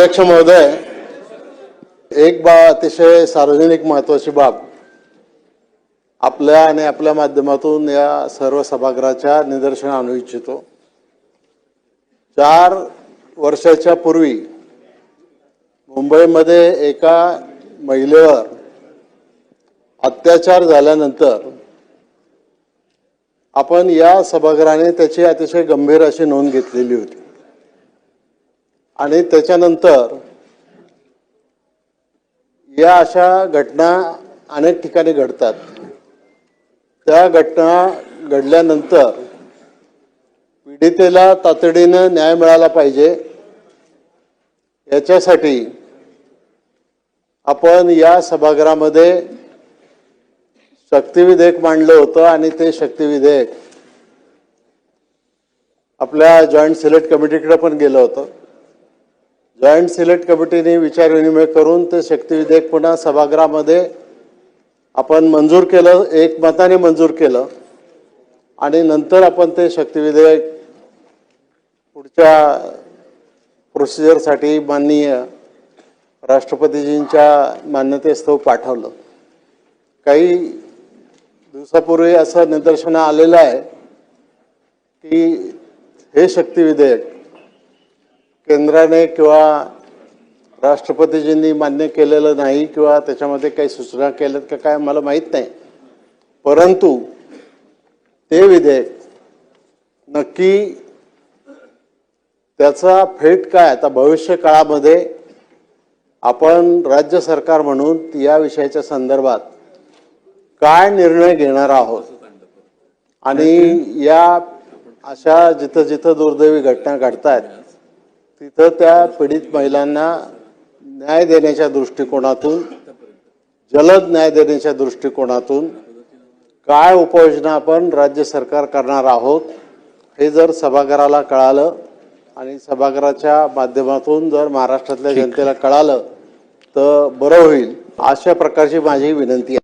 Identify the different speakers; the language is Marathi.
Speaker 1: अध्यक्ष महोदय एक बा अतिशय सार्वजनिक महत्वाची बाब. आपल्या आणि आपल्या माध्यमातून या सर्व सभागृहाच्या निदर्शन आणू इच्छितो. चार वर्षाच्या पूर्वी मुंबईमध्ये एका महिलेवर अत्याचार झाल्यानंतर आपण या सभागृहाने त्याची अतिशय गंभीर अशी नोंद घेतलेली होती. आणि त्याच्यानंतर या अशा घटना अनेक ठिकाणी घडतात. त्या घटना घडल्यानंतर पीडितेला तातडीनं न्याय मिळाला पाहिजे. याच्यासाठी आपण या सभागृहामध्ये शक्तिविधेयक मांडलं होतं आणि ते शक्तिविधेयक आपल्या जॉईंट सिलेक्ट कमिटीकडे पण गेलं होतं. जॉईंट सिलेक्ट कमिटीने विचारविनिमय करून ते शक्ती विधेयक पुन्हा सभागृहामध्ये आपण मंजूर केलं एक मताने मंजूर केलं आणि नंतर आपण ते शक्ती विधेयक पुढच्या प्रोसिजरसाठी माननीय राष्ट्रपतीजींच्या मान्यतेस्तव पाठवलं. काही दिवसापूर्वी असं निदर्शनं आलेलं आहे की हे शक्ती विधेयक केंद्राने किंवा राष्ट्रपतीजींनी मान्य केलेलं नाही किंवा त्याच्यामध्ये काही सूचना केल्यात का काय मला माहीत नाही. परंतु ते विधेयक नक्की त्याचा फेट काय? आता भविष्य काळामध्ये आपण राज्य सरकार म्हणून या विषयाच्या संदर्भात काय निर्णय घेणार आहोत? आणि या अशा जिथं जिथं दुर्दैवी घटना घडत आहेत तिथं त्या पीडित महिलांना न्याय देण्याच्या दृष्टिकोनातून जलद न्याय देण्याच्या दृष्टिकोनातून काय उपाययोजना आपण राज्य सरकार करणार आहोत हे जर सभागृहाला कळालं आणि सभागृहाच्या माध्यमातून जर महाराष्ट्रातल्या जनतेला कळालं तर बरं होईल. अशा प्रकारची माझी विनंती आहे.